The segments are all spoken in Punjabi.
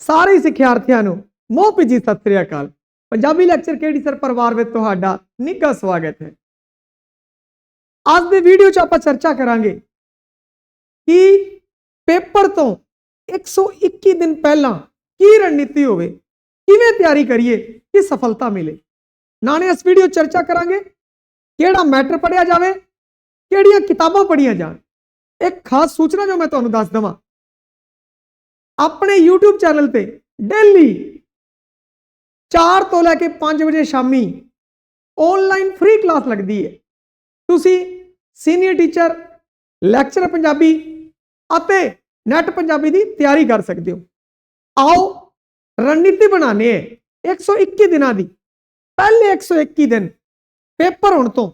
ਸਾਰੇ ਸਿੱਖਿਆਰਥੀਆਂ ਨੂੰ ਮੋਹ ਭਿੱਜੀ, ਸਤਿ ਸ੍ਰੀ ਅਕਾਲ। ਪੰਜਾਬੀ ਲੈਕਚਰ ਕਿਹੜੀ ਸਰ ਪਰਿਵਾਰ ਵਿੱਚ ਤੁਹਾਡਾ ਨਿੱਘਾ ਸਵਾਗਤ ਹੈ। ਅੱਜ ਦੇ ਵੀਡੀਓ 'ਚ ਆਪਾਂ ਚਰਚਾ ਕਰਾਂਗੇ ਕਿ ਪੇਪਰ ਤੋਂ 121 ਦਿਨ ਪਹਿਲਾਂ ਕੀ ਰਣਨੀਤੀ ਹੋਵੇ, ਕਿਵੇਂ ਤਿਆਰੀ ਕਰੀਏ, ਕਿ ਸਫਲਤਾ ਮਿਲੇ। ਨਾਲੇ ਇਸ ਵੀਡੀਓ 'ਚ ਚਰਚਾ ਕਰਾਂਗੇ ਕਿਹੜਾ ਮੈਟਰ ਪੜਿਆ ਜਾਵੇ, ਕਿਹੜੀਆਂ ਕਿਤਾਬਾਂ ਪੜ੍ਹੀਆਂ ਜਾਣ। ਇੱਕ ਖਾਸ ਸੂਚਨਾ ਜੋ ਮੈਂ ਤੁਹਾਨੂੰ ਦੱਸ ਦਵਾਂ ਆਪਣੇ YouTube ਚੈਨਲ ਤੇ ਡੇਲੀ 4 ਤੋਂ ਲੈ ਕੇ 5 ਵਜੇ ਸ਼ਾਮੀ ਆਨਲਾਈਨ ਫ੍ਰੀ ਕਲਾਸ ਲੱਗਦੀ ਹੈ। ਤੁਸੀਂ ਸੀਨੀਅਰ ਟੀਚਰ ਲੈਕਚਰ ਪੰਜਾਬੀ ਅਤੇ ਨੈਟ ਪੰਜਾਬੀ ਦੀ ਤਿਆਰੀ ਕਰ ਸਕਦੇ ਹੋ। ਆਓ, ਰਣਨੀਤੀ ਬਣਾਣੇ ਹੈ। 121 ਦਿਨਾਂ ਦੀ, ਪਹਿਲੇ 121 ਦਿਨ ਪੇਪਰ ਹੋਣ ਤੋਂ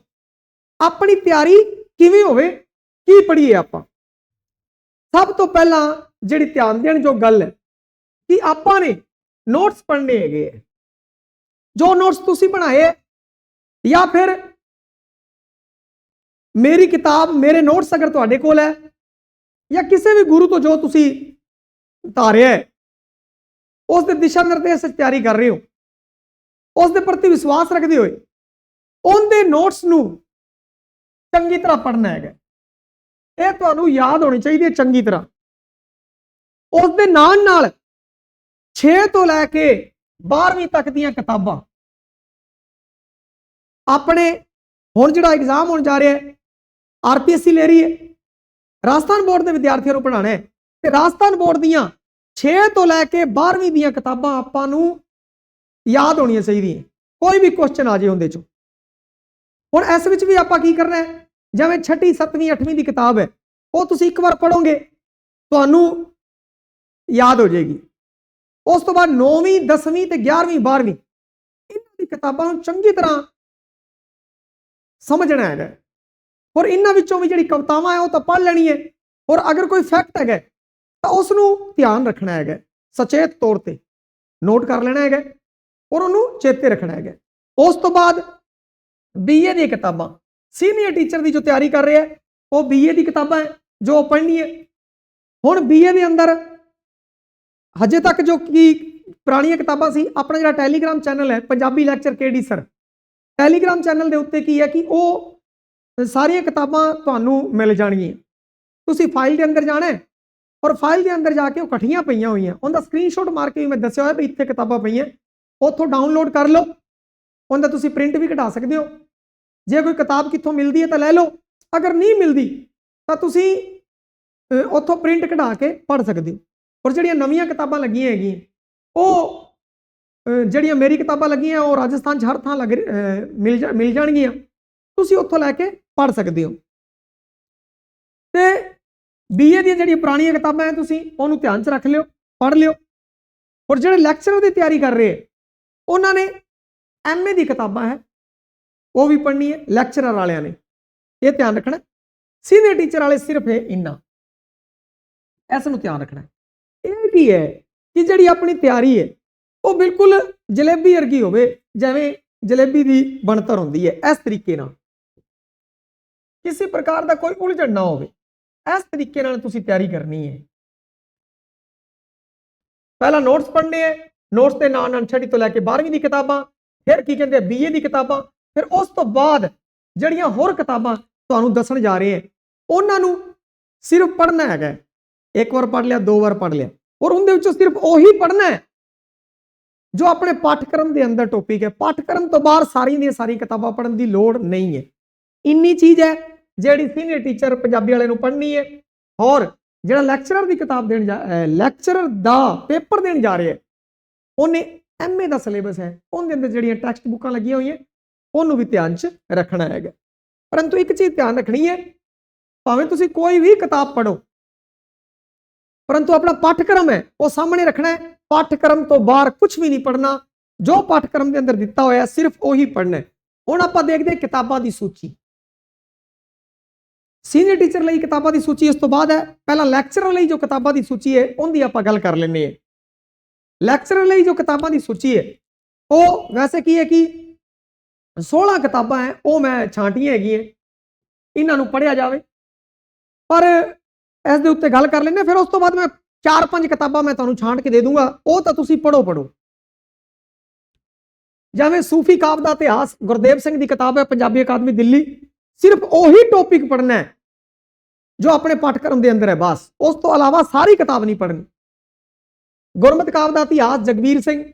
ਆਪਣੀ ਤਿਆਰੀ ਕਿਵੇਂ ਹੋਵੇ, ਕੀ ਪੜ੍ਹੀਏ ਆਪਾਂ। ਸਭ ਤੋਂ ਪਹਿਲਾਂ ਜਿਹੜੀ ਧਿਆਨ ਦੇਣ ਜੋ ਗੱਲ ਹੈ, ਕਿ ਆਪਾਂ ਨੇ ਨੋਟਸ ਪੜ੍ਹਨੇ ਹੈਗੇ ਹੈ। ਜੋ ਨੋਟਸ ਤੁਸੀਂ ਬਣਾਏ ਜਾਂ ਫਿਰ ਮੇਰੀ ਕਿਤਾਬ, ਮੇਰੇ ਨੋਟਸ ਅਗਰ ਤੁਹਾਡੇ ਕੋਲ ਹੈ, ਜਾਂ ਕਿਸੇ ਵੀ ਗੁਰੂ ਤੋਂ ਜੋ ਤੁਸੀਂ ਧਾਰਿਆ ਹੈ, ਉਸ ਦੇ ਦਿਸ਼ਾ ਨਿਰਦੇਸ਼ ਵਿੱਚ ਤਿਆਰੀ ਕਰ ਰਹੇ ਹੋ, ਉਸ ਦੇ ਪ੍ਰਤੀ ਵਿਸ਼ਵਾਸ ਰੱਖਦੇ ਹੋਏ, ਉਹਦੇ ਨੋਟਸ ਨੂੰ ਚੰਗੀ ਤਰ੍ਹਾਂ ਪੜ੍ਹਨਾ ਹੈਗਾ ਇਹ ਤੁਹਾਨੂੰ ਯਾਦ ਹੋਣੀ ਚਾਹੀਦੀ ਹੈ ਚੰਗੀ ਤਰ੍ਹਾਂ ਉਸ ਦੇ ਨਾਲ ਨਾਲ 6 ਤੋਂ ਲੈ ਕੇ 12ਵੀਂ ਤੱਕ ਦੀਆਂ ਕਿਤਾਬਾਂ। ਆਪਣੇ ਹੁਣ ਜਿਹੜਾ ਐਗਜ਼ਾਮ ਹੋਣ ਜਾ ਰਿਹਾ ਹੈ ਆਰਪੀਐਸਸੀ ਲੈ ਰਹੀ ਹੈ, ਰਾਜਸਥਾਨ ਬੋਰਡ ਦੇ ਵਿਦਿਆਰਥੀਆਂ ਨੂੰ ਪੜ੍ਹਾਉਣਾ ਹੈ। ਤੇ ਰਾਜਸਥਾਨ ਬੋਰਡ ਦੀਆਂ 6 ਤੋਂ ਲੈ ਕੇ 12ਵੀਂ ਦੀਆਂ ਕਿਤਾਬਾਂ ਆਪਾਂ ਨੂੰ ਯਾਦ ਹੋਣੀਆਂ ਚਾਹੀਦੀਆਂ। ਕੋਈ ਵੀ ਕੁਐਸਚਨ ਆ ਜੇ ਉਹਦੇ ਚੋਂ। ਹੁਣ ਇਸ ਵਿੱਚ ਵੀ ਆਪਾਂ ਕੀ ਕਰਨਾ ਹੈ? ਜਿਵੇਂ 6ਵੀਂ 7ਵੀਂ 8ਵੀਂ ਦੀ ਕਿਤਾਬ ਹੈ, ਉਹ ਤੁਸੀਂ ਇੱਕ ਵਾਰ ਪੜੋਗੇ ਤੁਹਾਨੂੰ ਯਾਦ ਹੋ ਜਾਏਗੀ। ਉਸ ਤੋਂ ਬਾਅਦ 9ਵੀਂ 10ਵੀਂ ਤੇ 11ਵੀਂ 12ਵੀਂ ਇਹਨਾਂ ਦੀ ਕਿਤਾਬਾਂ ਨੂੰ ਚੰਗੀ ਤਰ੍ਹਾਂ ਸਮਝਣਾ ਹੈਗਾ। ਔਰ ਇਹਨਾਂ ਵਿੱਚੋਂ ਵੀ ਜਿਹੜੀ ਕਵਿਤਾਵਾਂ ਹੈ ਉਹ ਤਾਂ ਪੜ੍ਹ ਲੈਣੀ ਹੈ। ਔਰ ਅਗਰ ਕੋਈ ਫੈਕਟ ਹੈਗਾ, ਤਾਂ ਉਸ ਨੂੰ ਧਿਆਨ ਰੱਖਣਾ ਹੈਗਾ, ਸਚੇਤ ਤੌਰ ਤੇ। ਨੋਟ ਕਰ ਲੈਣਾ ਹੈਗਾ ਔਰ ਉਹਨੂੰ ਚੇਤੇ ਰੱਖਣਾ ਹੈਗਾ। ਉਸ ਤੋਂ ਬਾਅਦ ਬੀਏ ਦੀਆਂ ਕਿਤਾਬਾਂ। ਸੀਨੀਅਰ ਟੀਚਰ ਦੀ ਜੋ ਤਿਆਰੀ ਕਰ ਰਿਹਾ ਹੈ ਉਹ ਬੀਏ ਦੀ ਕਿਤਾਬਾਂ ਹੈ, ਜੋ ਉਹ ਪੜ੍ਹਨੀ ਹੈ। ਹੁਣ ਬੀਏ ਦੇ ਅੰਦਰ ਹਜੇ ਤੱਕ ਜੋ ਕਿ ਪੁਰਾਣੀਆਂ ਕਿਤਾਬਾਂ ਸੀ, ਆਪਣਾ ਜਿਹੜਾ ਟੈਲੀਗ੍ਰਾਮ ਚੈਨਲ ਹੈ, Punjabi lecture KD sir. Telegram channel ਦੇ ਉੱਤੇ ਕੀ ਹੈ ਕਿ ਉਹ ਸਾਰੀਆਂ ਕਿਤਾਬਾਂ ਤੁਹਾਨੂੰ ਮਿਲ ਜਾਣਗੀਆਂ। ਤੁਸੀਂ ਫਾਈਲ ਦੇ ਅੰਦਰ ਜਾਣਾ ਹੈ ਔਰ ਫਾਈਲ ਦੇ ਅੰਦਰ ਜਾ ਕੇ ਉਹ ਇਕੱਠੀਆਂ ਪਈਆਂ ਹੋਈਆਂ। ਉਹਦਾ ਸਕਰੀਨਸ਼ਾਟ ਮਾਰ ਕੇ ਵੀ ਮੈਂ ਦੱਸਿਆ ਹੋਇਆ ਵੀ ਇੱਥੇ ਕਿਤਾਬਾਂ ਪਈਆਂ। ਉੱਥੋਂ ਡਾਊਨਲੋਡ ਕਰ ਲਓ। ਉਹਦਾ ਤੁਸੀਂ ਪ੍ਰਿੰਟ ਵੀ ਕਢਾ ਸਕਦੇ ਹੋ। ਜੇ ਕੋਈ ਕਿਤਾਬ ਕਿੱਥੋਂ ਮਿਲਦੀ ਹੈ ਤਾਂ ਲੈ ਲਓ। ਅਗਰ ਨਹੀਂ ਮਿਲਦੀ ਤਾਂ ਤੁਸੀਂ ਉੱਥੋਂ ਪ੍ਰਿੰਟ ਕਢਾ ਕੇ ਪੜ੍ਹ ਸਕਦੇ ਹੋ। ਔਰ ਜਿਹੜੀਆਂ ਨਵੀਆਂ ਕਿਤਾਬਾਂ ਲੱਗੀਆਂ ਹੈਗੀਆਂ, ਉਹ ਜਿਹੜੀਆਂ ਮੇਰੀ ਕਿਤਾਬਾਂ ਲੱਗੀਆਂ, ਉਹ ਰਾਜਸਥਾਨ 'ਚ ਹਰ ਥਾਂ ਲੱਗ ਰ- ਮਿਲ ਜਾ- ਮਿਲ ਜਾਣਗੀਆਂ। ਤੁਸੀਂ ਉੱਥੋਂ ਲੈ ਕੇ ਪੜ੍ਹ ਸਕਦੇ ਹੋ। ਤੇ ਬੀਏ ਦੀਆਂ ਜਿਹੜੀਆਂ ਪੁਰਾਣੀਆਂ ਕਿਤਾਬਾਂ ਹੈ, ਤੁਸੀਂ ਉਹਨੂੰ ਧਿਆਨ 'ਚ ਰੱਖ ਲਿਓ, ਪੜ੍ਹ ਲਿਓ। ਔਰ ਜਿਹੜੇ ਲੈਕਚਰਰ ਦੀ ਤਿਆਰੀ ਕਰ ਰਹੇ ਉਹਨਾਂ ਨੇ ਐਮਏ ਦੀ ਕਿਤਾਬਾਂ ਹੈ, ਉਹ ਵੀ ਪੜ੍ਹਨੀ ਹੈ ਲੈਕਚਰਰ ਵਾਲਿਆਂ ਨੇ। ਇਹ ਧਿਆਨ ਰੱਖਣਾ। ਸੀਨੀਅਰ ਟੀਚਰ ਵਾਲੇ ਸਿਰਫ ਇਹ ਇੰਨਾ। ਇਸ ਨੂੰ ਧਿਆਨ ਰੱਖਣਾ ਇਹ ਕੀ ਹੈ ਕਿ ਜਿਹੜੀ ਆਪਣੀ ਤਿਆਰੀ ਹੈ, ਉਹ ਬਿਲਕੁਲ ਜਲੇਬੀ ਵਰਗੀ ਹੋਵੇ, ਜਿਵੇਂ ਜਲੇਬੀ ਦੀ ਬਣਤਰ ਹੁੰਦੀ ਹੈ, ਇਸ ਤਰੀਕੇ ਨਾਲ। ਕਿਸੇ ਪ੍ਰਕਾਰ ਦਾ ਕੋਈ ਉਲਝਣ ਨਾ ਹੋਵੇ, ਇਸ ਤਰੀਕੇ ਨਾਲ ਤੁਸੀਂ ਤਿਆਰੀ ਕਰਨੀ ਹੈ। ਪਹਿਲਾਂ ਨੋਟਸ ਪੜ੍ਹਨੇ ਹੈ ਨੋਟਸ ਦੇ ਨਾਲ ਨਾਲ ਛठी ਤੋਂ ਲੈ ਕੇ 12ਵੀਂ ਦੀ ਕਿਤਾਬਾਂ, ਫਿਰ ਕੀ ਕਹਿੰਦੇ ਬੀਏ ਦੀ ਕਿਤਾਬਾਂ, ਫਿਰ ਉਸ ਤੋਂ ਬਾਅਦ ਜਿਹੜੀਆਂ ਹੋਰ ਕਿਤਾਬਾਂ ਤੁਹਾਨੂੰ ਦੱਸਣ ਜਾ ਰਹੇ ਹੈ, ਉਹਨਾਂ ਨੂੰ ਸਿਰਫ ਪੜ੍ਹਨਾ ਹੈਗਾ ਇੱਕ ਵਾਰ ਪੜ੍ਹ ਲਿਆ ਦੋ ਵਾਰ ਪੜ੍ਹ ਲਿਆ ਔਰ ਉਹਦੇ ਵਿੱਚੋਂ ਸਿਰਫ ਉਹੀ ਪੜ੍ਹਨਾ ਹੈ ਜੋ ਆਪਣੇ ਪਾਠਕ੍ਰਮ ਦੇ ਅੰਦਰ ਟੌਪਿਕ ਹੈ ਪਾਠਕ੍ਰਮ ਤੋਂ ਬਾਹਰ ਸਾਰੀ ਦੀਆਂ ਸਾਰੀ ਕਿਤਾਬਾਂ ਪੜ੍ਹਨ ਦੀ ਲੋੜ ਨਹੀਂ ਹੈ ਇੰਨੀ ਚੀਜ਼ ਹੈ ਜਿਹੜੀ ਸੀਨੀਅਰ ਟੀਚਰ ਪੰਜਾਬੀ ਵਾਲੇ ਨੂੰ ਪੜ੍ਹਨੀ ਹੈ ਔਰ ਜਿਹੜਾ ਲੈਕਚਰਰ ਦੀ ਕਿਤਾਬ ਦੇਣ ਜਾ ਲੈਕਚਰਰ ਦਾ ਪੇਪਰ ਦੇਣ ਜਾ ਰਿਹਾ ਹੈ ਉਹਨੇ ਐਮਏ ਦਾ ਸਿਲੇਬਸ ਹੈ ਉਹਦੇ ਅੰਦਰ ਜਿਹੜੀਆਂ ਟੈਕਸਟ ਬੁੱਕਾਂ ਲੱਗੀਆਂ ਹੋਈਆਂ ਉਹਨੂੰ ਵੀ ਧਿਆਨ 'ਚ ਰੱਖਣਾ ਹੈਗਾ ਪਰੰਤੂ ਇੱਕ ਚੀਜ਼ ਧਿਆਨ ਰੱਖਣੀ ਹੈ ਭਾਵੇਂ ਤੁਸੀਂ ਕੋਈ ਵੀ ਕਿਤਾਬ ਪੜ੍ਹੋ ਪਰੰਤੂ ਆਪਣਾ ਪਾਠਕ੍ਰਮ ਹੈ, ਉਹ ਸਾਹਮਣੇ ਰੱਖਣਾ ਹੈ। ਪਾਠਕ੍ਰਮ ਤੋਂ ਬਾਹਰ ਕੁਝ ਵੀ ਨਹੀਂ ਪੜ੍ਹਨਾ। ਜੋ ਪਾਠਕ੍ਰਮ ਦੇ ਅੰਦਰ ਦਿੱਤਾ ਹੋਇਆ ਸਿਰਫ ਉਹੀ ਪੜ੍ਹਨਾ ਹੈ। ਹੁਣ ਆਪਾਂ ਦੇਖਦੇ ਕਿਤਾਬਾਂ ਦੀ ਸੂਚੀ। ਸੀਨੀਅਰ ਟੀਚਰ ਲਈ ਕਿਤਾਬਾਂ ਦੀ ਸੂਚੀ ਇਸ ਤੋਂ ਬਾਅਦ ਹੈ। ਪਹਿਲਾਂ ਲੈਕਚਰਰ ਲਈ ਜੋ ਕਿਤਾਬਾਂ ਦੀ ਸੂਚੀ ਹੈ, ਉਹਦੀ ਆਪਾਂ ਗੱਲ ਕਰ ਲੈਂਦੇ ਹਾਂ। ਲੈਕਚਰਰ ਲਈ ਜੋ ਕਿਤਾਬਾਂ ਦੀ ਸੂਚੀ ਹੈ, ਉਹ ਵੈਸੇ ਕੀ ਹੈ ਕਿ 16 ਕਿਤਾਬਾਂ ਹੈ, ਉਹ ਮੈਂ ਛਾਂਟੀਆਂ ਹੈਗੀਆਂ। ਇਹਨਾਂ ਨੂੰ ਪੜ੍ਹਿਆ ਜਾਵੇ। ਪਰ ਇਸ ਦੇ ਉੱਤੇ ਗੱਲ ਕਰ ਲੈਂਦੇ ਹਾਂ, ਫਿਰ ਉਸ ਤੋਂ ਬਾਅਦ ਮੈਂ ਚਾਰ ਪੰਜ ਕਿਤਾਬਾਂ ਮੈਂ ਤੁਹਾਨੂੰ ਛਾਂਟ ਕੇ ਦੇ ਦੂੰਗਾ ਉਹ ਤਾਂ ਤੁਸੀਂ ਪੜੋ ਪੜੋ ਜਿਵੇਂ ਸੂਫੀ ਕਾਵ ਦਾ ਇਤਿਹਾਸ ਗੁਰਦੇਵ ਸਿੰਘ ਦੀ ਕਿਤਾਬ ਹੈ ਪੰਜਾਬੀ ਅਕਾਦਮੀ ਦਿੱਲੀ। ਸਿਰਫ ਉਹੀ ਟੌਪਿਕ ਪੜਨਾ ਹੈ ਜੋ ਆਪਣੇ ਪਾਠਕ੍ਰਮ ਦੇ ਅੰਦਰ ਹੈ ਬਸ। ਉਸ ਤੋਂ ਇਲਾਵਾ ਸਾਰੀ ਕਿਤਾਬ ਨਹੀਂ ਪੜਨੀ ਗੁਰਮਤਿ ਕਾਵ ਦਾ ਇਤਿਹਾਸ ਜਗਬੀਰ ਸਿੰਘ।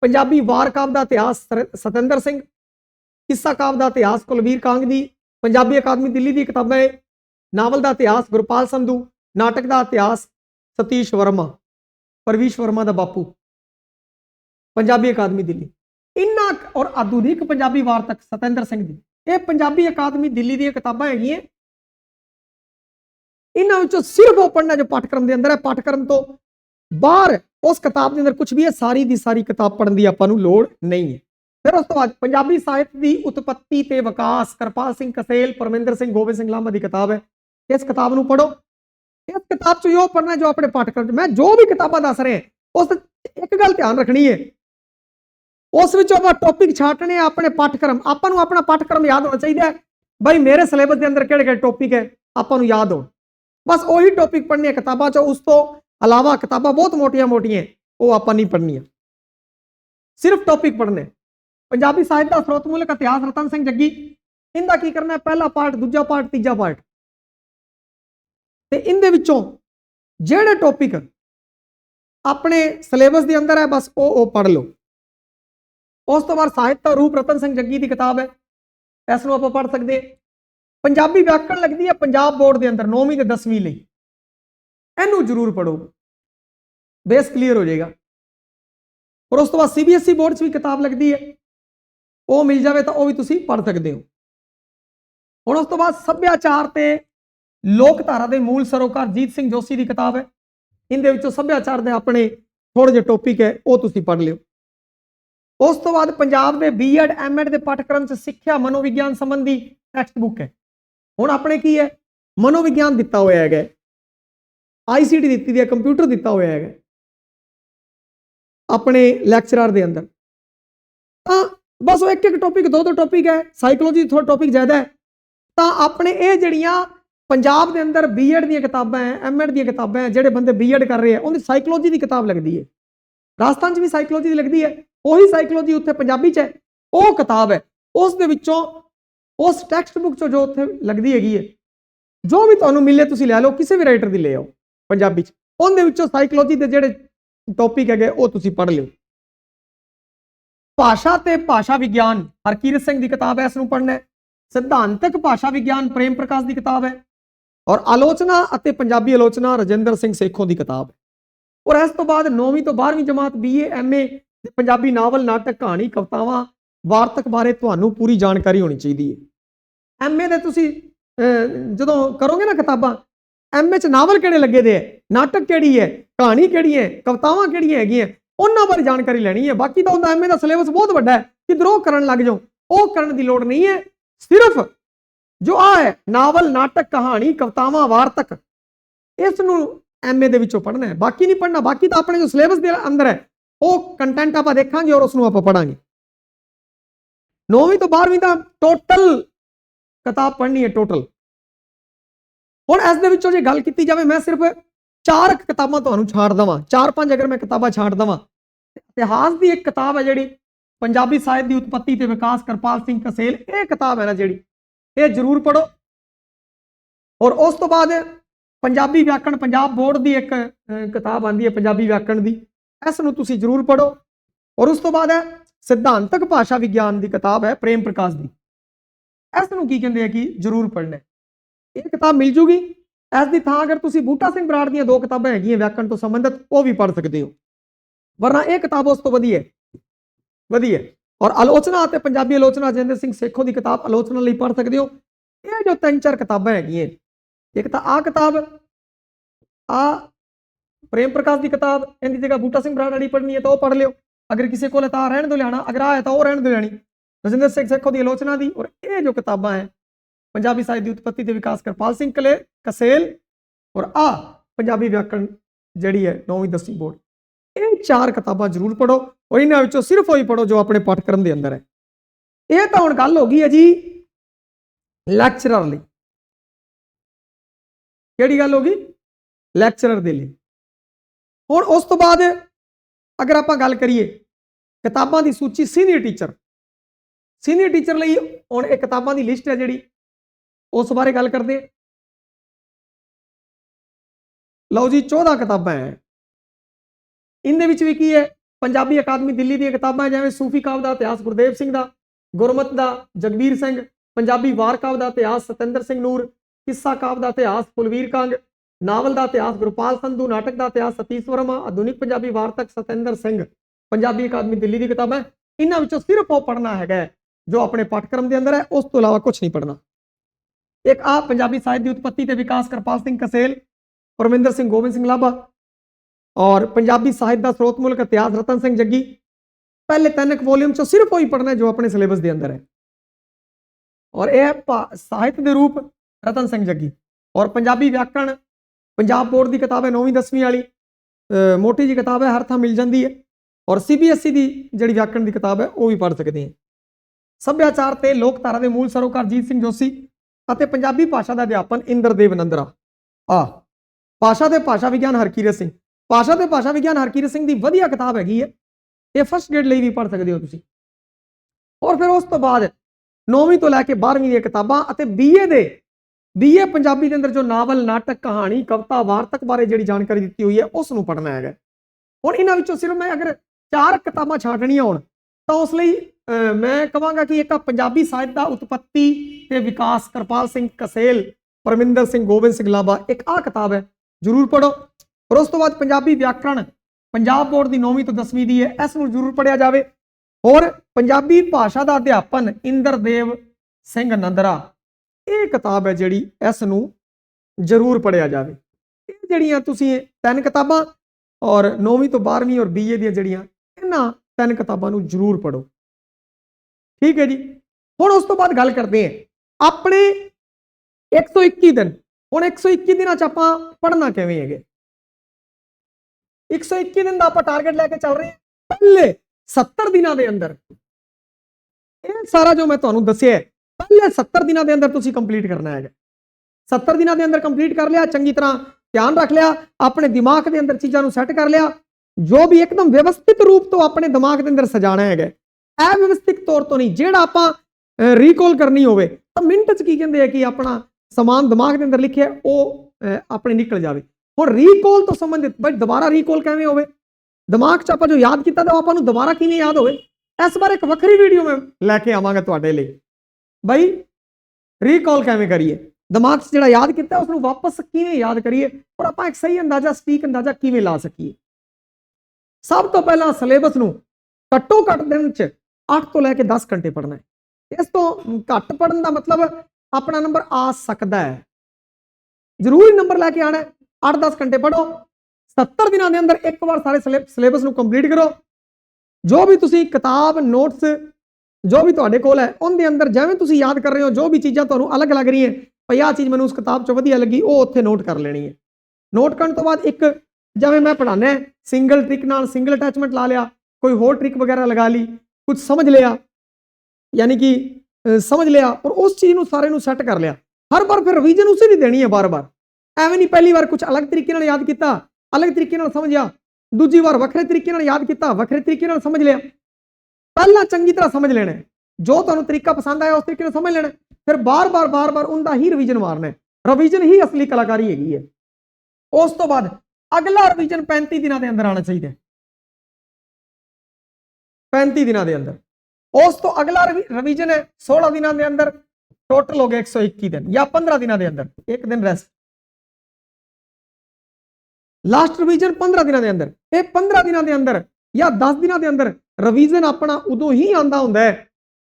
ਪੰਜਾਬੀ ਵਾਰ ਕਾਵ ਦਾ ਇਤਿਹਾਸ ਸਰ- ਸਤਿੰਦਰ ਸਿੰਘ। ਕਿੱਸਾ ਕਾਵ ਦਾ ਇਤਿਹਾਸ ਕੁਲਵੀਰ ਕਾਂਗ ਦੀ। ਪੰਜਾਬੀ ਅਕਾਦਮੀ ਦਿੱਲੀ ਦੀ ਕਿਤਾਬਾਂ ਹੈ ਨਾਵਲ ਦਾ ਇਤਿਹਾਸ ਗੁਰਪਾਲ ਸੰਧੂ, ਨਾਟਕ ਦਾ ਇਤਿਹਾਸ ਸਤੀਸ਼ ਵਰਮਾ, ਪਰਵੀਸ਼ ਵਰਮਾ ਦਾ ਬਾਪੂ, ਪੰਜਾਬੀ ਅਕਾਦਮੀ ਦਿੱਲੀ। ਇਨ੍ਹਾਂ ਔਰ ਆਧੁਨਿਕ ਪੰਜਾਬੀ ਵਾਰਤਕ ਸਤਿੰਦਰ ਸਿੰਘ ਦੀ। ਇਹ ਪੰਜਾਬੀ ਅਕਾਦਮੀ ਦਿੱਲੀ ਦੀਆਂ ਕਿਤਾਬਾਂ ਹੈਗੀਆਂ। ਇਹਨਾਂ ਵਿੱਚੋਂ ਸਿਰਫ ਉਹ ਪੜ੍ਹਨਾ ਜੋ ਪਾਠਕ੍ਰਮ ਦੇ ਅੰਦਰ ਹੈ। ਪਾਠਕ੍ਰਮ ਤੋਂ ਬਾਹਰ ਉਸ ਕਿਤਾਬ ਦੇ ਅੰਦਰ ਕੁਝ ਵੀ ਹੈ, ਸਾਰੀ ਦੀ ਸਾਰੀ ਕਿਤਾਬ ਪੜ੍ਹਨ ਦੀ ਆਪਾਂ ਨੂੰ ਲੋੜ ਨਹੀਂ ਹੈ। ਫਿਰ ਉਸ ਤੋਂ ਬਾਅਦ ਪੰਜਾਬੀ ਸਾਹਿਤ ਦੀ ਉਤਪਤੀ ਤੇ ਵਿਕਾਸ, ਕਰਪਾਲ ਸਿੰਘ ਕਸੇਲ, ਪਰਮਿੰਦਰ ਸਿੰਘ ਗੋਬਿੰਦ ਸਿੰਘ ਲਾਮਾ ਦੀ ਕਿਤਾਬ ਹੈ। ਇਸ ਕਿਤਾਬ ਨੂੰ ਪੜੋ ਇਸ ਕਿਤਾਬ ਚ ਉਹ ਪੜ੍ਹਨਾ ਜੋ ਆਪਣੇ ਪਾਠਕ੍ਰਮ ਚ ਮੈਂ ਜੋ ਵੀ ਕਿਤਾਬਾਂ ਦੱਸ ਰਿਹਾ, ਉਸ ਇੱਕ ਗੱਲ ਧਿਆਨ ਰੱਖਣੀ ਹੈ ਉਸ ਵਿੱਚੋਂ ਆਪਾਂ ਟੌਪਿਕ ਛਾਟਣੇ ਆ ਆਪਣੇ ਪਾਠਕ੍ਰਮ ਆਪਾਂ ਨੂੰ ਆਪਣਾ ਪਾਠਕ੍ਰਮ ਯਾਦ ਹੋਣਾ ਚਾਹੀਦਾ ਹੈ। ਬਈ ਮੇਰੇ ਸਿਲੇਬਸ ਦੇ ਅੰਦਰ ਕਿਹੜੇ ਕਿਹੜੇ ਟੌਪਿਕ ਹੈ, ਆਪਾਂ ਨੂੰ ਯਾਦ ਹੋਣ। ਬਸ ਉਹੀ ਟੌਪਿਕ ਪੜ੍ਹਨੇ ਕਿਤਾਬਾਂ ਚੋਂ, ਉਸ ਤੋਂ ਇਲਾਵਾ ਕਿਤਾਬਾਂ ਬਹੁਤ ਮੋਟੀਆਂ-ਮੋਟੀਆਂ ਉਹ ਆਪਾਂ ਨਹੀਂ ਪੜ੍ਹਨੀਆਂ। ਸਿਰਫ ਟੌਪਿਕ ਪੜ੍ਹਨੇ। ਪੰਜਾਬੀ ਸਾਹਿਤ ਦਾ ਸਰੋਤ ਸਰੋਤਮੂਲਕ ਇਤਿਹਾਸ ਰਤਨ ਸਿੰਘ ਜੱਗੀ। ਇਹਦਾ ਕੀ ਕਰਨਾ ਪਹਿਲਾ ਪਾਰਟ ਦੂਜਾ ਪਾਰਟ ਤੀਜਾ ਪਾਰਟ ਤੇ ਇਹਦੇ ਵਿੱਚੋਂ ਜਿਹੜੇ ਟੌਪਿਕ ਆਪਣੇ ਸਿਲੇਬਸ ਦੇ ਅੰਦਰ ਹੈ, ਬਸ ਉਹ ਉਹ ਪੜ੍ਹ ਲਓ। ਉਸ ਤੋਂ ਬਾਅਦ ਸਾਹਿਤ ਦਾ ਰੂਪ ਰਤਨ ਸਿੰਘ ਜੱਗੀ ਦੀ ਕਿਤਾਬ ਹੈ। ਇਸ ਨੂੰ ਆਪਾਂ ਪੜ੍ਹ ਸਕਦੇ ਪੰਜਾਬੀ ਵਿਆਕਰਣ ਲੱਗਦੀ ਹੈ ਪੰਜਾਬ ਬੋਰਡ ਦੇ ਅੰਦਰ 9ਵੀਂ ਤੇ 10ਵੀਂ ਲਈ। ਇਹਨੂੰ ਜ਼ਰੂਰ ਪੜੋ ਬੇਸ ਕਲੀਅਰ ਹੋ ਜਾਏਗਾ। ਔਰ ਉਸ ਤੋਂ ਬਾਅਦ ਸੀਬੀਐਸਈ ਬੋਰਡ 'ਚ ਵੀ ਕਿਤਾਬ ਲੱਗਦੀ ਹੈ। ਉਹ ਮਿਲ ਜਾਵੇ ਤਾਂ ਉਹ ਵੀ ਤੁਸੀਂ ਪੜ੍ਹ ਸਕਦੇ ਹੋ। ਹੁਣ ਉਸ ਤੋਂ ਬਾਅਦ ਸੱਭਿਆਚਾਰ ਤੇ ਲੋਕਧਾਰਾ ਦੇ ਮੂਲ ਸਰੋਕਾਰ ਜੀਤ ਸਿੰਘ ਜੋਸ਼ੀ ਦੀ ਕਿਤਾਬ ਹੈ। ਇਹਦੇ ਵਿੱਚੋਂ ਸੱਭਿਆਚਾਰ ਦੇ ਆਪਣੇ ਥੋੜੇ ਜਿਹੇ ਟੌਪਿਕ ਹੈ, ਉਹ ਤੁਸੀਂ ਪੜ੍ਹ ਲਿਓ। ਉਸ ਤੋਂ ਬਾਅਦ ਪੰਜਾਬ ਦੇ ਬੀਐਡ ਐਮਐਡ ਦੇ ਪਾਠਕ੍ਰਮ 'ਚ ਸਿੱਖਿਆ ਮਨੋਵਿਗਿਆਨ ਸੰਬੰਧੀ ਟੈਕਸਟ ਬੁੱਕ ਹੈ। ਹੁਣ ਆਪਣੇ ਕੀ ਹੈ? ਮਨੋਵਿਗਿਆਨ ਦਿੱਤਾ ਹੋਇਆ ਹੈਗਾ ਆਈਸੀਟੀ ਦਿੱਤੀ ਦੀ ਹੈ ਕੰਪਿਊਟਰ ਦਿੱਤਾ ਹੋਇਆ ਹੈਗਾ ਆਪਣੇ ਲੈਕਚਰਰ ਦੇ ਅੰਦਰ। ਤਾਂ ਬਸ ਉਹ ਇੱਕ ਇੱਕ ਟੌਪਿਕ ਦੋ ਦੋ ਟੌਪਿਕ ਹੈ ਸਾਈਕੋਲੋਜੀ ਥੋੜਾ ਟੌਪਿਕ ਜ਼ਿਆਦਾ ਹੈ। ਤਾਂ ਆਪਣੇ ਇਹ ਜਿਹੜੀਆਂ ਪੰਜਾਬ ਦੇ ਅੰਦਰ ਬੀਐਡ ਦੀਆਂ ਕਿਤਾਬਾਂ ਹੈ ਐਮਐਡ ਦੀਆਂ ਕਿਤਾਬਾਂ ਹੈ, ਜਿਹੜੇ ਬੰਦੇ ਬੀਐਡ ਕਰ ਰਹੇ ਆ, ਉਹਦੀ ਸਾਈਕੋਲੋਜੀ ਦੀ ਕਿਤਾਬ ਲੱਗਦੀ ਹੈ। ਰਾਜਸਥਾਨ 'ਚ ਵੀ ਸਾਈਕੋਲੋਜੀ ਦੀ ਲੱਗਦੀ ਹੈ, ਉਹੀ ਸਾਈਕੋਲੋਜੀ ਉੱਥੇ ਪੰਜਾਬੀ 'ਚ ਹੈ, ਉਹ ਕਿਤਾਬ ਹੈ, ਉਸ ਦੇ ਵਿੱਚੋਂ, ਉਸ ਟੈਕਸਟ ਬੁੱਕ 'ਚੋਂ ਜੋ ਉੱਥੇ ਲੱਗਦੀ ਹੈਗੀ ਹੈ, ਜੋ ਵੀ ਤੁਹਾਨੂੰ ਮਿਲੇ ਤੁਸੀਂ ਲੈ ਲਓ, ਕਿਸੇ ਵੀ ਰਾਈਟਰ ਦੀ ਲੈ ਆਓ, ਪੰਜਾਬੀ 'ਚ। ਉਹਦੇ ਵਿੱਚੋਂ ਸਾਈਕੋਲੋਜੀ ਦੇ ਜਿਹੜੇ ਟੌਪਿਕ ਹੈਗੇ, ਉਹ ਤੁਸੀਂ ਪੜ੍ਹ ਲਿਓ। ਭਾਸ਼ਾ ਤੇ ਭਾਸ਼ਾ ਵਿਗਿਆਨ, ਹਰਕੀਰਤ ਸਿੰਘ ਦੀ ਕਿਤਾਬ ਹੈ, ਇਸ ਨੂੰ ਪੜ੍ਹਨਾ ਹੈ। ਸਿਧਾਂਤਕ ਭਾਸ਼ਾ ਵਿਗਿਆਨ ਪ੍ਰੇਮ ਪ੍ਰਕਾਸ਼ ਦੀ ਕਿਤਾਬ ਹੈ। ਔਰ ਆਲੋਚਨਾ ਅਤੇ ਪੰਜਾਬੀ ਆਲੋਚਨਾ ਰਜਿੰਦਰ ਸਿੰਘ ਸੇਖੋਂ ਦੀ ਕਿਤਾਬ ਹੈ। ਔਰ ਇਸ ਤੋਂ ਬਾਅਦ 9ਵੀਂ ਤੋਂ 12ਵੀਂ ਜਮਾਤ ਬੀਏ ਐਮਏ ਪੰਜਾਬੀ ਨਾਵਲ, ਨਾਟਕ, ਕਹਾਣੀ, ਕਵਿਤਾਵਾਂ, ਵਾਰਤਕ ਬਾਰੇ ਤੁਹਾਨੂੰ ਪੂਰੀ ਜਾਣਕਾਰੀ ਹੋਣੀ ਚਾਹੀਦੀ ਹੈ। ਐਮਏ ਦੇ ਤੁਸੀਂ ਜਦੋਂ ਕਰੋਗੇ ਨਾ ਕਿਤਾਬਾਂ ਐਮਏ ਚ ਨਾਵਲ ਕਿਹੜੇ ਲੱਗੇ ਦੇ ਹੈ? ਨਾਟਕ ਕਿਹੜੀ ਹੈ? ਕਹਾਣੀ ਕਿਹੜੀ ਹੈ? ਕਵਿਤਾਵਾਂ ਕਿਹੜੀਆਂ ਹੈਗੀਆਂ? ਉਹਨਾਂ ਬਾਰੇ ਜਾਣਕਾਰੀ ਲੈਣੀ ਹੈ। ਬਾਕੀ ਤਾਂ ਉਹਦਾ ਐਮਏ ਦਾ ਸਿਲੇਬਸ ਬਹੁਤ ਵੱਡਾ ਹੈ। ਕਿਧਰੋਂ ਕਰਨ ਲੱਗ ਜਾਓ, ਉਹ ਕਰਨ ਦੀ ਲੋੜ ਨਹੀਂ ਹੈ। ਸਿਰਫ ਜੋ ਆ ਹੈ, ਨਾਵਲ, ਨਾਟਕ, ਕਹਾਣੀ, ਕਵਿਤਾਵਾਂ, ਵਾਰਤਕ ਇਸ ਨੂੰ ਐਮਏ ਦੇ ਵਿੱਚੋਂ ਪੜ੍ਹਨਾ ਹੈ। ਬਾਕੀ ਨਹੀਂ ਪੜ੍ਹਨਾ, ਬਾਕੀ ਤਾਂ ਆਪਣੇ ਜੋ ਸਿਲੇਬਸ ਦੇ ਅੰਦਰ ਹੈ, ਉਹ ਕੰਟੈਂਟ ਆਪਾਂ ਦੇਖਾਂਗੇ ਔਰ ਉਸ ਨੂੰ ਆਪਾਂ ਪੜਾਂਗੇ 9ਵੀਂ ਤੋਂ 12ਵੀਂ ਦਾ ਟੋਟਲ ਕਿਤਾਬ ਪੜ੍ਹਨੀ ਹੈ ਟੋਟਲ ਹੁਣ ਇਸ ਦੇ ਵਿੱਚੋਂ ਜੇ ਗੱਲ ਕੀਤੀ ਜਾਵੇ, ਮੈਂ ਸਿਰਫ ਚਾਰ ਕਿਤਾਬਾਂ ਤੁਹਾਨੂੰ ਛਾੜ ਦਵਾਂ। ਚਾਰ ਪੰਜ ਅਗਰ ਮੈਂ ਕਿਤਾਬਾਂ ਛਾੜ ਦਵਾਂ, ਇਤਿਹਾਸ ਦੀ ਇੱਕ ਕਿਤਾਬ ਹੈ ਜਿਹੜੀ, ਪੰਜਾਬੀ ਸਾਹਿਤ ਦੀ ਉਤਪਤੀ ਤੇ ਵਿਕਾਸ, ਕਰਪਾਲ ਸਿੰਘ ਕਸੇਲ, ਇਹ ਕਿਤਾਬ ਹੈ ਨਾ ਜਿਹੜੀ ਇਹ ਜ਼ਰੂਰ ਪੜੋ ਔਰ ਉਸ ਤੋਂ ਬਾਅਦ ਪੰਜਾਬੀ ਵਿਆਕਰਣ, ਪੰਜਾਬ ਬੋਰਡ ਦੀ ਇੱਕ ਕਿਤਾਬ ਆਂਦੀ ਹੈ ਪੰਜਾਬੀ ਵਿਆਕਰਣ ਦੀ। ਇਸ ਨੂੰ ਤੁਸੀਂ ਜ਼ਰੂਰ ਪੜੋ ਔਰ ਉਸ ਤੋਂ ਬਾਅਦ ਹੈ ਸਿਧਾਂਤਕ ਭਾਸ਼ਾ ਵਿਗਿਆਨ ਦੀ ਕਿਤਾਬ ਹੈ ਪ੍ਰੇਮ ਪ੍ਰਕਾਸ਼ ਦੀ। ਇਸ ਨੂੰ ਕੀ ਕਹਿੰਦੇ ਆ ਕਿ ਜ਼ਰੂਰ ਪੜ੍ਹਨਾ ਇਹ ਕਿਤਾਬ ਮਿਲ ਜੂਗੀ। ਇਸ ਦੀ ਥਾਂ ਅਗਰ ਤੁਸੀਂ ਬੂਟਾ ਸਿੰਘ ਬਰਾੜ ਦੀਆਂ ਦੋ ਕਿਤਾਬਾਂ ਹੈਗੀਆਂ ਵਿਆਕਰਣ ਤੋਂ ਸੰਬੰਧਿਤ, ਉਹ ਵੀ ਪੜ੍ਹ ਸਕਦੇ ਹੋ। ਵਰਨਾ ਇਹ ਕਿਤਾਬ ਉਸ ਤੋਂ ਵਧੀਆ ਵਧੀਆ ਔਰ ਆਲੋਚਨਾ ਅਤੇ ਪੰਜਾਬੀ ਆਲੋਚਨਾ ਜਿੰਦਰ ਸਿੰਘ ਸੇਖੋਂ ਦੀ ਕਿਤਾਬ ਆਲੋਚਨਾ ਲਈ ਪੜ੍ਹ ਸਕਦੇ ਹੋ। ਇਹ ਜੋ ਤਿੰਨ ਚਾਰ ਕਿਤਾਬਾਂ ਹੈਗੀਆਂ, ਇੱਕ ਤਾਂ ਆ ਕਿਤਾਬ ਆ ਪ੍ਰੇਮ ਪ੍ਰਕਾਸ਼ ਦੀ ਕਿਤਾਬ, ਇਹਦੀ ਜਗ੍ਹਾ ਬੂਟਾ ਸਿੰਘ ਬਰਾੜ ਵਾਲੀ ਪੜ੍ਹਨੀ ਹੈ ਤਾਂ ਉਹ ਪੜ੍ਹ ਲਿਓ। ਅਗਰ ਕਿਸੇ ਕੋਲ ਹੈ ਤਾਂ ਰਹਿਣ ਦੋ ਲੈਣਾ ਅਗਰ ਆ ਹੈ ਤਾਂ ਉਹ ਰਹਿਣ ਦੋ ਲੈਣੀ ਰਜਿੰਦਰ ਸਿੰਘ ਸੇਖੋਂ ਦੀ ਆਲੋਚਨਾ ਦੀ, ਔਰ ਇਹ ਜੋ ਕਿਤਾਬਾਂ ਹੈ, ਪੰਜਾਬੀ ਸਾਹਿਤ ਦੀ ਉਤਪਤੀ ਤੇ ਵਿਕਾਸ ਕਰਪਾਲ ਸਿੰਘ ਕਲੇ, ਕਸੇਲ, ਔਰ ਆ ਪੰਜਾਬੀ ਵਿਆਕਰਣ ਜਿਹੜੀ ਹੈ 9ਵੀਂ 10ਵੀਂ ਬੋਰਡ। ਇਹ ਚਾਰ ਕਿਤਾਬਾਂ ਜ਼ਰੂਰ ਪੜੋ ਔਰ ਇਹਨਾਂ ਵਿੱਚੋਂ ਸਿਰਫ ਉਹੀ ਪੜੋ ਜੋ ਆਪਣੇ ਪਾਠਕ੍ਰਮ ਦੇ ਅੰਦਰ ਹੈ। ਇਹ ਤਾਂ ਹੁਣ ਗੱਲ ਹੋ ਗਈ ਹੈ ਜੀ ਲੈਕਚਰਰ ਲਈ। ਕਿਹੜੀ ਗੱਲ ਹੋ ਗਈ? ਲੈਕਚਰਰ ਦੇ ਲਈ। ਹੁਣ ਉਸ ਤੋਂ ਬਾਅਦ ਅਗਰ ਆਪਾਂ ਗੱਲ ਕਰੀਏ ਕਿਤਾਬਾਂ ਦੀ ਸੂਚੀ ਸੀਨੀਅਰ ਟੀਚਰ ਸੀਨੀਅਰ ਟੀਚਰ ਲਈ ਹੁਣ ਇਹ ਕਿਤਾਬਾਂ ਦੀ ਲਿਸਟ ਹੈ ਜਿਹੜੀ। ਉਸ ਬਾਰੇ ਗੱਲ ਕਰਦੇ ਲਓ ਜੀ 14 ਕਿਤਾਬਾਂ ਹੈ। ਇਹਦੇ ਵਿੱਚ ਵੀ ਕੀ ਹੈ? ਪੰਜਾਬੀ ਅਕਾਦਮੀ ਦਿੱਲੀ ਦੀਆਂ ਕਿਤਾਬਾਂ ਜਿਵੇਂ ਸੂਫੀ ਕਾਵ ਦਾ ਇਤਿਹਾਸ ਗੁਰਦੇਵ ਸਿੰਘ ਦਾ, ਗੁਰਮਤ ਦਾ ਜਗਬੀਰ ਸਿੰਘ, ਪੰਜਾਬੀ ਵਾਰ ਕਾਵ ਦਾ ਇਤਿਹਾਸ ਸਤਿੰਦਰ ਸਿੰਘ ਨੂਰ, ਕਿੱਸਾ ਕਾਵ ਦਾ ਇਤਿਹਾਸ ਕੁਲਵੀਰ ਕੰਗ, ਨਾਵਲ ਦਾ ਇਤਿਹਾਸ ਗੁਰਪਾਲ ਸੰਧੂ, ਨਾਟਕ ਦਾ ਇਤਿਹਾਸ ਸਤੀਸ਼ ਵਰਮਾ, ਆਧੁਨਿਕ ਪੰਜਾਬੀ ਵਾਰਤਕ ਸਤਿੰਦਰ ਸਿੰਘ। ਪੰਜਾਬੀ ਅਕਾਦਮੀ ਦਿੱਲੀ ਦੀ ਕਿਤਾਬ ਹੈ। ਇਹਨਾਂ ਵਿੱਚੋਂ ਸਿਰਫ ਉਹ ਪੜ੍ਹਨਾ ਹੈਗਾ ਹੈ, ਜੋ ਆਪਣੇ ਪਾਠਕ੍ਰਮ ਦੇ ਅੰਦਰ ਹੈ, ਉਸ ਤੋਂ ਇਲਾਵਾ ਕੁਝ ਨਹੀਂ ਪੜ੍ਹਨਾ। ਇੱਕ ਆ ਪੰਜਾਬੀ ਸਾਹਿਤ ਦੀ ਉਤਪਤੀ ਤੇ ਵਿਕਾਸ ਕਰਪਾਲ ਸਿੰਘ ਕਸੇਲ, ਪਰਮਿੰਦਰ ਸਿੰਘ ਗੋਬਿੰਦ ਸਿੰਘ ਲਾਭਾ ਔਰ ਪੰਜਾਬੀ ਸਾਹਿਤ ਦਾ ਸਰੋਤ ਮੁਲਕ ਇਤਿਹਾਸ ਰਤਨ ਸਿੰਘ ਜੱਗੀ। ਪਹਿਲੇ ਤਿੰਨ ਕੁ ਵੋਲੀਅਮ ਚੋਂ ਸਿਰਫ ਉਹੀ ਪੜ੍ਹਨਾ ਜੋ ਆਪਣੇ ਸਿਲੇਬਸ ਦੇ ਅੰਦਰ ਹੈ। ਔਰ ਇਹ ਹੈ ਭਾ- ਸਾਹਿਤ ਦੇ ਰੂਪ ਰਤਨ ਸਿੰਘ ਜੱਗੀ। ਔਰ ਪੰਜਾਬੀ ਵਿਆਕਰਣ, ਪੰਜਾਬ ਬੋਰਡ ਦੀ ਕਿਤਾਬ ਹੈ 9ਵੀਂ 10ਵੀਂ ਵਾਲੀ। ਮੋਟੀ ਜੀ ਕਿਤਾਬ ਹੈ, ਹਰ ਥਾਂ ਮਿਲ ਜਾਂਦੀ ਹੈ। ਔਰ ਸੀਬੀਐਸਈ ਦੀ ਜਿਹੜੀ ਵਿਆਕਰਣ ਦੀ ਕਿਤਾਬ ਹੈ, ਉਹ ਵੀ ਪੜ੍ਹ ਸਕਦੇ ਹਾਂ। ਸੱਭਿਆਚਾਰ ਤੇ ਲੋਕਧਾਰਾ ਦੇ ਮੂਲ ਸਰੋਕਾਰ ਜੀਤ ਸਿੰਘ ਜੋਸ਼ੀ ਅਤੇ ਪੰਜਾਬੀ ਭਾਸ਼ਾ ਦਾ ਅਧਿਆਪਨ ਇੰਦਰਦੇਵ ਨੰਦਰਾ ਆ ਭਾਸ਼ਾ ਤੇ ਭਾਸ਼ਾ ਵਿਗਿਆਨ ਹਰਕੀਰਤ ਸਿੰਘ। ਭਾਸ਼ਾ ਤੇ ਭਾਸ਼ਾ ਵਿਗਿਆਨ ਹਰਕੀਰਤ ਸਿੰਘ ਦੀ ਵਧੀਆ ਕਿਤਾਬ ਹੈਗੀ ਹੈ। ਇਹ ਫਸਟ ਗ੍ਰੇਡ ਲਈ ਵੀ ਪੜ੍ਹ ਸਕਦੇ ਹੋ ਤੁਸੀਂ। ਔਰ ਫਿਰ ਉਸ ਤੋਂ ਬਾਅਦ 9ਵੀਂ ਤੋਂ ਲੈ ਕੇ 12ਵੀਂ ਦੀਆਂ ਕਿਤਾਬਾਂ ਅਤੇ ਬੀਏ ਦੇ ਬੀਏ ਪੰਜਾਬੀ ਦੇ ਅੰਦਰ ਜੋ ਨਾਵਲ, ਨਾਟਕ, ਕਹਾਣੀ, ਕਵਿਤਾ, ਵਾਰਤਕ ਬਾਰੇ ਜਿਹੜੀ ਜਾਣਕਾਰੀ ਦਿੱਤੀ ਹੋਈ ਹੈ ਉਸ ਨੂੰ ਪੜ੍ਹਨਾ ਹੈਗਾ। ਹੁਣ ਇਹਨਾਂ ਵਿੱਚੋਂ ਸਿਰਫ ਮੈਂ ਅਗਰ ਚਾਰ ਕਿਤਾਬਾਂ ਛਾਂਟਣੀਆਂ ਹੋਣ, ਤਾਂ ਉਸ ਲਈ ਮੈਂ ਕਹਾਂਗਾ ਕਿ ਇੱਕ ਪੰਜਾਬੀ ਸਾਹਿਤ ਦਾ ਉਤਪਤੀ ਤੇ ਵਿਕਾਸ, ਕਰਪਾਲ ਸਿੰਘ ਕਸੇਲ, ਪਰਮਿੰਦਰ ਸਿੰਘ ਗੋਬਿੰਦ ਸਿੰਘ ਲਾਬਾ, ਇੱਕ ਆ ਕਿਤਾਬ ਹੈ, ਜਰੂਰ ਪੜੋ ਔਰ ਉਸ ਤੋਂ ਬਾਅਦ ਪੰਜਾਬੀ ਵਿਆਕਰਣ, ਪੰਜਾਬ ਬੋਰਡ ਦੀ 9ਵੀਂ ਤੋਂ 10ਵੀਂ ਦੀ ਹੈ, ਇਸ ਨੂੰ ਜਰੂਰ ਪੜਿਆ ਜਾਵੇ। ਹੋਰ, ਪੰਜਾਬੀ ਭਾਸ਼ਾ ਦਾ ਅਧਿਆਪਨ ਇੰਦਰਦੇਵ ਸਿੰਘ ਨੰਦਰਾ, ਇਹ ਕਿਤਾਬ ਹੈ ਜਿਹੜੀ ਇਸ ਨੂੰ ਜਰੂਰ ਪੜਿਆ ਜਾਵੇ। ਇਹ ਜਿਹੜੀਆਂ ਤੁਸੀਂ ਤਿੰਨ ਕਿਤਾਬਾਂ ਔਰ 9ਵੀਂ ਤੋਂ 12ਵੀਂ ਔਰ ਬੀਏ ਦੀਆਂ ਜਿਹੜੀਆਂ, ਇਹਨਾਂ ਤਿੰਨ ਕਿਤਾਬਾਂ ਨੂੰ ਜਰੂਰ ਪੜੋ ਠੀਕ ਹੈ ਜੀ? ਹੁਣ ਉਸ ਤੋਂ ਬਾਅਦ ਗੱਲ ਕਰਦੇ ਹਾਂ। ਆਪਣੇ 121 ਦਿਨ, ਹੁਣ 121 ਦਿਨਾਂ ਚ ਆਪਾਂ ਪੜ੍ਹਨਾ ਕਿਵੇਂ ਹੈਗੇ? 121 ਦਿਨ ਦਾ ਆਪਾਂ ਟਾਰਗੇਟ ਲੈ ਕੇ ਚੱਲ ਰਹੇ ਹਾਂ। ਪਹਿਲੇ 70 ਦਿਨਾਂ ਦੇ ਅੰਦਰ। ਇਹ ਸਾਰਾ ਜੋ ਮੈਂ ਤੁਹਾਨੂੰ ਦੱਸਿਆ ਪਹਿਲੇ 70 ਦਿਨਾਂ ਦੇ ਅੰਦਰ ਤੁਸੀਂ ਕੰਪਲੀਟ ਕਰਨਾ ਹੈਗਾ। 70 ਦਿਨਾਂ ਦੇ ਅੰਦਰ ਕੰਪਲੀਟ ਕਰ ਲਿਆ, ਚੰਗੀ ਤਰ੍ਹਾਂ ਧਿਆਨ ਰੱਖ ਲਿਆ, ਆਪਣੇ ਦਿਮਾਗ ਦੇ ਅੰਦਰ ਚੀਜ਼ਾਂ ਨੂੰ ਸੈੱਟ ਕਰ ਲਿਆ। ਜੋ ਵੀ ਇੱਕਦਮ ਵਿਵਸਥਿਤ ਰੂਪ ਤੋਂ ਆਪਣੇ ਦਿਮਾਗ ਦੇ ਅੰਦਰ ਸਜਾਣਾ ਹੈਗਾ ਇਹ ਵਿਵਸਥਿਤ ਤੌਰ ਤੋਂ ਨਹੀਂ, ਜਿਹੜਾ ਆਪਾਂ ਰੀਕਾਲ ਕਰਨੀ ਹੋਵੇ, ਤਾਂ ਮਿੰਟ ਚ ਕੀ ਕਹਿੰਦੇ ਆ ਕਿ ਆਪਣਾ ਸਮਾਨ ਦਿਮਾਗ ਦੇ ਅੰਦਰ ਲਿਖਿਆ, ਉਹ ਆਪਣੇ ਨਿਕਲ ਜਾਵੇ। ਹੁਣ ਰੀਕਾਲ ਤੋਂ ਸੰਬੰਧਿਤ ਬਈ ਦੁਬਾਰਾ ਰੀਕਾਲ ਕਿਵੇਂ ਹੋਵੇ ਦਿਮਾਗ 'ਚ ਆਪਾਂ ਜੋ ਯਾਦ ਕੀਤਾ ਤਾਂ ਉਹ ਆਪਾਂ ਨੂੰ ਦੁਬਾਰਾ ਕਿਵੇਂ ਯਾਦ ਹੋਵੇ ਇਸ ਬਾਰੇ ਇੱਕ ਵੱਖਰੀ ਵੀਡੀਓ ਮੈਂ ਲੈ ਕੇ ਆਵਾਂਗਾ ਤੁਹਾਡੇ ਲਈ ਬਈ ਰੀਕਾਲ ਕਿਵੇਂ ਕਰੀਏ ਦਿਮਾਗ 'ਚ ਜਿਹੜਾ ਯਾਦ ਕੀਤਾ ਉਸ ਨੂੰ ਵਾਪਸ ਕਿਵੇਂ ਯਾਦ ਕਰੀਏ ਔਰ ਆਪਾਂ ਇੱਕ ਸਹੀ ਅੰਦਾਜ਼ਾ ਸਟੀਕ ਅੰਦਾਜ਼ਾ ਕਿਵੇਂ ਲਾ ਸਕੀਏ ਸਭ ਤੋਂ ਪਹਿਲਾਂ ਸਿਲੇਬਸ ਨੂੰ ਘੱਟੋ ਘੱਟ ਦਿਨ 'ਚ 8 ਤੋਂ ਲੈ ਕੇ 10 ਘੰਟੇ ਪੜ੍ਹਨਾ ਹੈ ਇਸ ਤੋਂ ਘੱਟ ਪੜਨ ਦਾ ਮਤਲਬ ਆਪਣਾ ਨੰਬਰ ਆ ਸਕਦਾ ਹੈ ਜ਼ਰੂਰੀ ਨੰਬਰ ਲੈ ਕੇ ਆਣਾ ਹੈ 8-10 ਘੰਟੇ ਪੜੋ 70 ਦਿਨਾਂ ਦੇ ਅੰਦਰ ਇੱਕ ਵਾਰ ਸਾਰੇ ਸਿਲੇਬਸ ਨੂੰ ਕੰਪਲੀਟ ਕਰੋ। ਜੋ ਵੀ ਤੁਸੀਂ ਕਿਤਾਬ, ਨੋਟਸ, ਜੋ ਵੀ ਤੁਹਾਡੇ ਕੋਲ ਹੈ, ਉਹਦੇ ਅੰਦਰ ਜਿਵੇਂ ਤੁਸੀਂ ਯਾਦ ਕਰ ਰਹੇ ਹੋ, ਜੋ ਵੀ ਚੀਜ਼ਾਂ ਤੁਹਾਨੂੰ ਅਲੱਗ ਲੱਗ ਰਹੀਆਂ, ਭਈ ਆਹ ਚੀਜ਼ ਮੈਨੂੰ ਉਸ ਕਿਤਾਬ 'ਚੋਂ ਵਧੀਆ ਲੱਗੀ, ਉਹ ਉੱਥੇ ਨੋਟ ਕਰ ਲੈਣੀ ਹੈ। ਨੋਟ ਕਰਨ ਤੋਂ ਬਾਅਦ ਇੱਕ ਜਿਵੇਂ ਮੈਂ ਪੜਾਣਾ ਸਿੰਗਲ ਟ੍ਰਿਕ ਨਾਲ ਸਿੰਗਲ ਅਟੈਚਮੈਂਟ ਲਾ ਲਿਆ, ਕੋਈ ਹੋਰ ਟ੍ਰਿਕ ਵਗੈਰਾ ਲਗਾ ਲਈ, ਕੁਝ ਸਮਝ ਲਿਆ, ਯਾਨੀ ਕਿ ਸਮਝ ਲਿਆ, ਔਰ ਉਸ ਚੀਜ਼ ਨੂੰ ਸਾਰੇ ਨੂੰ ਸੈੱਟ ਕਰ ਲਿਆ। ਹਰ ਵਾਰ ਫਿਰ ਰਿਵੀਜ਼ਨ ਉਸੇ ਦੀ ਦੇਣੀ ਹੈ, ਬਾਰ-ਬਾਰ। ਐਵੇਂ ਨਹੀਂ ਪਹਿਲੀ ਵਾਰ ਕੁਝ ਅਲੱਗ ਤਰੀਕੇ ਨਾਲ ਯਾਦ ਕੀਤਾ ਅਲੱਗ ਤਰੀਕੇ ਨਾਲ ਸਮਝਿਆ ਦੂਜੀ ਵਾਰ ਵੱਖਰੇ ਤਰੀਕੇ ਨਾਲ ਯਾਦ ਕੀਤਾ ਵੱਖਰੇ ਤਰੀਕੇ ਨਾਲ ਸਮਝ ਲਿਆ ਪਹਿਲਾਂ ਚੰਗੀ ਤਰ੍ਹਾਂ ਸਮਝ ਲੈਣਾ ਹੈ। ਜੋ ਤੁਹਾਨੂੰ ਤਰੀਕਾ ਪਸੰਦ ਆਇਆ ਉਸ ਤਰੀਕੇ ਨਾਲ ਸਮਝ ਲੈਣਾ ਹੈ। ਫਿਰ ਬਾਰ-ਬਾਰ ਬਾਰ-ਬਾਰ ਉਹਦਾ ਹੀ ਰਿਵੀਜ਼ਨ ਮਾਰਨਾ ਹੈ ਰਿਵੀਜ਼ਨ ਹੀ ਅਸਲੀ ਕਲਾਕਾਰੀ ਹੈਗੀ ਹੈ ਉਸ ਤੋਂ ਬਾਅਦ ਅਗਲਾ ਰਿਵੀਜ਼ਨ 35 ਦਿਨਾਂ ਦੇ ਅੰਦਰ ਆਉਣਾ ਚਾਹੀਦਾ ਹੈ 35 ਦਿਨਾਂ ਦੇ ਅੰਦਰ ਉਸ ਤੋਂ ਅਗਲਾ ਰਿਵੀਜ਼ਨ ਹੈ 16 ਦਿਨਾਂ ਦੇ ਅੰਦਰ ਟੋਟਲ ਹੋ ਗਿਆ 121 ਦਿਨ ਜਾਂ 15 ਦਿਨਾਂ ਦੇ ਅੰਦਰ ਇੱਕ ਦਿਨ ਰੈਸਟ ਲਾਸਟ ਰਿਵੀਜ਼ਨ 15 ਦਿਨਾਂ ਦੇ ਅੰਦਰ। ਇਹ 15 ਦਿਨਾਂ ਦੇ ਅੰਦਰ ਜਾਂ 10 ਦਿਨਾਂ ਦੇ ਅੰਦਰ ਰਿਵੀਜ਼ਨ ਆਪਣਾ ਉਦੋਂ ਹੀ ਆਂਦਾ ਹੁੰਦਾ ਹੈ।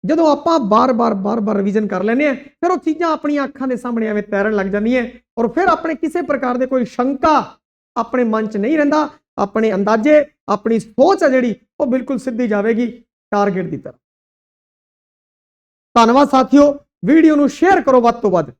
ਜਦੋਂ ਆਪਾਂ ਬਾਰ-ਬਾਰ ਬਾਰ-ਬਾਰ ਰਿਵੀਜ਼ਨ ਕਰ ਲੈਨੇ ਆ ਫਿਰ ਉਹ ਚੀਜ਼ਾਂ ਆਪਣੀਆਂ ਅੱਖਾਂ ਦੇ ਸਾਹਮਣੇ ਐਵੇਂ ਤੈਰਨ ਲੱਗ ਜਾਂਦੀਆਂ ਔਰ ਫਿਰ ਆਪਣੇ ਕਿਸੇ ਪ੍ਰਕਾਰ ਦੇ ਕੋਈ ਸ਼ੰਕਾ ਆਪਣੇ ਮਨ 'ਚ ਨਹੀਂ ਰਹਿੰਦਾ, ਆਪਣੇ ਅੰਦਾਜ਼ੇ, ਆਪਣੀ ਸੋਚ ਹੈ ਜਿਹੜੀ, ਉਹ ਬਿਲਕੁਲ ਸਿੱਧੀ ਜਾਵੇਗੀ ਟਾਰਗੇਟ ਦੀ ਤਰਫ ਧੰਨਵਾਦ ਸਾਥੀਓ ਵੀਡੀਓ ਨੂੰ ਸ਼ੇਅਰ ਕਰੋ ਵੱਧ ਤੋਂ ਵੱਧ।